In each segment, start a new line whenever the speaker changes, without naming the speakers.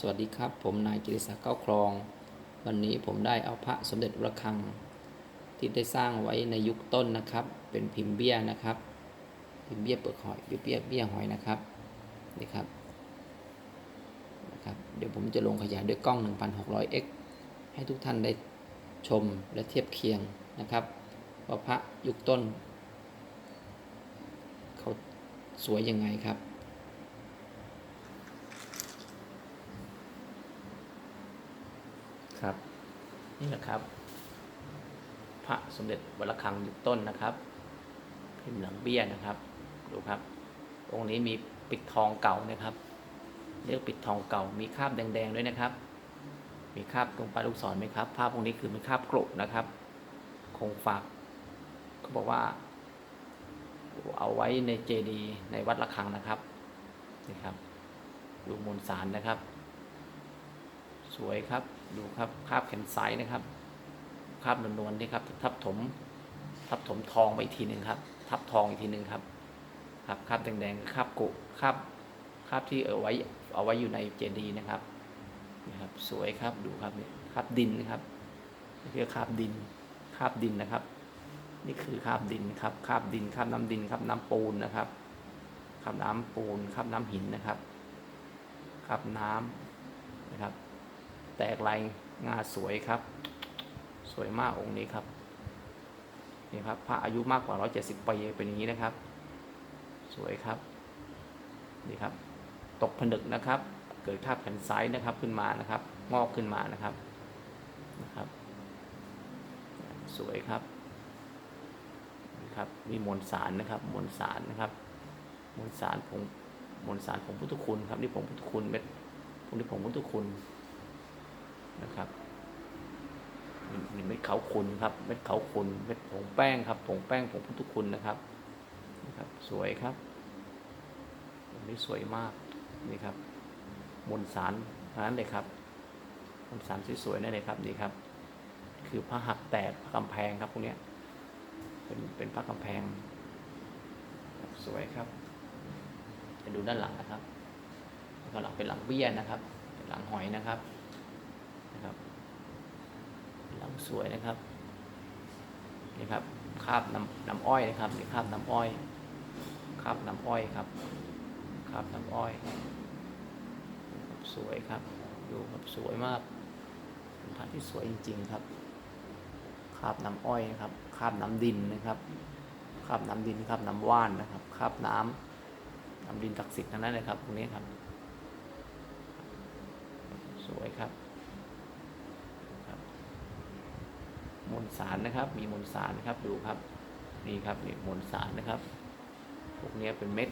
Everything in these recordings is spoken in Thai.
สวัสดีครับ ผมนายกิติศักดิ์เก้าครอง วันนี้ผมได้เอาพระสมเด็จระฆัง ที่ได้สร้างไว้ในยุคต้นนะครับ เป็นพิมพ์เบี้ยนะครับ พิมพ์เบี้ยเปลือกหอยเบี้ยเบี้ยเบี้ยหอยนะครับนี่ครับนะครับ เดี๋ยวผมจะลงขยายด้วยกล้อง 1600x ให้ทุกท่านได้ชมและเทียบเคียงนะครับว่าพระยุคต้น เขาสวยยังไงครับ ครับ นี่แหละครับ พระสมเด็จวระฆังยุคต้นนะครับพิมพ์หลังเบี้ยนะครับ ดูครับ องค์นี้มีปิดทองเก่านะครับ เรียกปิดทองเก่า มีคราบแดงๆด้วยนะครับ มีคราบตรงปลายลูกศรไหมครับ ภาพพวกนี้คือเป็นคราบกรุนะครับ คงฝากเขาบอกว่า เอาไว้ในเจดีย์ในวัดระฆังนะครับ นี่ครับ ดูมวลสารนะครับ สวยครับดูครับคาบแขนไซส์นะครับคาบนวลๆนี่ครับ ทับถม ทับถมทองไปอีกทีหนึ่งครับ ทับทองอีกทีหนึ่งครับครับคาบแดงๆคาบกุคาบคาบที่เอาไว้เอาไว้อยู่ในเจดีย์นะครับนี่ครับ สวยครับดูครับเนี่ยคาบดินนะครับนี่คือคาบดินคาบดินนะครับ นี่คือคาบดินครับคาบดินคาบน้ำดินคราบน้ำปูนนะครับคาบน้ำปูนคาบน้ำหินนะครับคาบน้ำนะครับ ตกลายงาสวยครับ สวยมากองค์นี้ครับนี่ครับพระอายุมากกว่า 170 ปีเป็นอย่างนี้นะครับ สวยครับนี่ครับ ตกผนึกนะครับ เกิดคาบแผ่นไซส์นะครับขึ้นมานะครับ งอกขึ้นมานะครับนะครับ สวยครับนี่ครับมีมวลสารนะครับมวลสารนะครับมวลสารผงมวลสารผงพุทธคุณครับนี่ผงพุทธคุณเม็ดพวกนี้ผงพุทธคุณ นะครับเม็ดเขาคุณครับเม็ดเขาคุณเม็ดผงแป้งครับผงแป้งผงพุทธคุณนะครับนะครับ สวยครับอันนี้สวยมากนี่ครับมวลสารนั้นเลยครับมวลสารสวยๆนั่นเลยครับนี่ครับ คือพระหักแตกพระกำแพงครับพวกเนี้ยเป็นเป็นพระกำแพง สวยครับจะดูด้านหลังนะครับด้านหลังเป็นหลังเบี้ยนะครับเป็นหลังหอยนะครับหลัง สวยนะครับนี่ครับคาบน้ำน้ำอ้อยนะครับนี่คาบน้ำอ้อยคาบน้ำอ้อยครับคาบน้ำอ้อยสวยครับ ดูครับสวยมากเป็นพระที่สวยจริง ๆครับคาบน้ำอ้อยนะครับคาบน้ำดินนะครับคาบน้ำดินคาบน้ำว่านนะครับคาบน้ำน้ำดินศักดิ์สิทธิ์ทั้งนั้นเลยครับตรงนี้ครับ สวยครับ มวลสารนะครับ มีมวลสารนะครับดูครับนี่ครับนี่มวลสารนะครับ พวกนี้เป็นเม็ด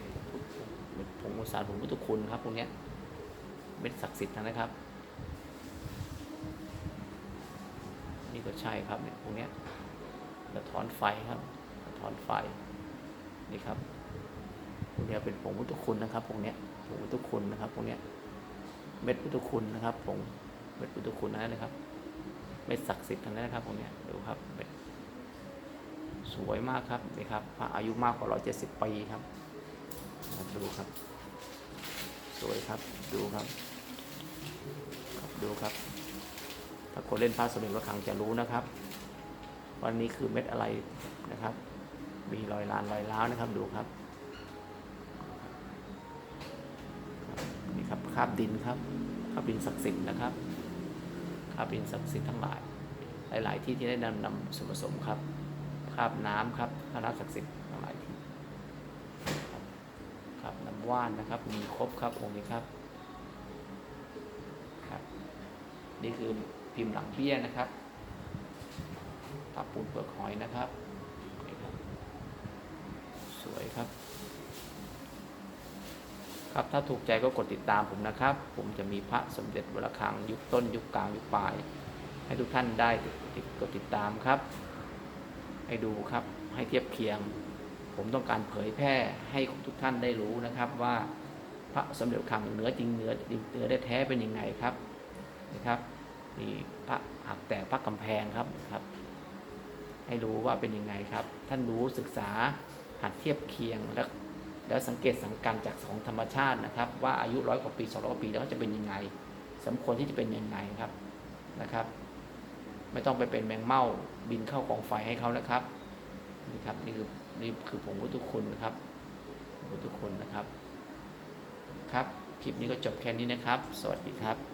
เม็ดผงมวลสารผงพุทธคุณครับพวกนี้เม็ดศักดิ์สิทธิ์นะครับ นี่ก็ใช่ครับเนี่ยพวกนี้สะท้อนไฟครับสะท้อนไฟนี่ครับพวกนี้เป็นผงพุทธคุณนะครับพวกนี้ผงพุทธคุณนะครับพวกนี้เม็ดพุทธคุณนะครับผงเม็ดพุทธคุณนั่นนะครับ เม็ดศักดิ์สิทธิ์ทั้งนั้นนะครับพวกนี้ดูครับ สวยมากครับนี่ครับพระอายุมากกว่า170ปีครับปีครับดูครับ สวยครับดูครับครับดูครับ ถ้าคนเล่นพระสมเด็จพระคังจะรู้นะครับวันนี้คือเม็ดอะไรนะครับ มีรอยลานรอยล้าวนะครับดูครับนี่ครับคาบดินครับคาบดินศักดิ์สิทธิ์นะครับาบดินศักดิ์สิทธิ์ทั้งหลาย หลาย ๆ ที่ที่ได้นำนำส่วนผสมครับคราบน้ำครับคราบน้ำศักดิ์สิทธิ์ทั้งหลายที่ครับน้ำว่านนะครับ มีครบครับองค์นี้ครับครับ นี่คือพิมพ์หลังเบี้ยนะครับตับปูนเปลือกหอยนะครับ สวยครับ ครับถ้าถูกใจก็กดติดตามผมนะครับ ผมจะมีพระสมเด็จวระฆังยุคต้น ยุคกลางยุคปลาย ให้ทุกท่านได้ติดกดติดตามครับ ให้ดูครับให้เทียบเคียง ผมต้องการเผยแพร่ให้ทุกท่านได้รู้นะครับว่าพระสมเด็จวังเนื้อจริงเนื้อจริเนื้อได้แท้เป็นยังไงครับนะครับนี่พระหักแตกพระกำแพงครับครับ ให้รู้ว่าเป็นยังไงครับ ท่านรู้ศึกษาหัดเทียบเคียงแล้ว แล้วสังเกตสังการจากของธรรมชาตินะครับ ว่าอายุร้อยกว่าปีสองร้อยกว่าปีแล้วจะเป็นยังไง สมควรที่จะเป็นยังไงครับนะครับ ไม่ต้องไปเป็นแมงเม่าบินเข้ากองไฟให้เขานะครับนี่ครับนี่คือนี่คือผงพุทธคุณนะครับผงพุทธคุณนะครับ ครับคลิปนี้ก็จบแค่นี้นะครับ สวัสดีครับ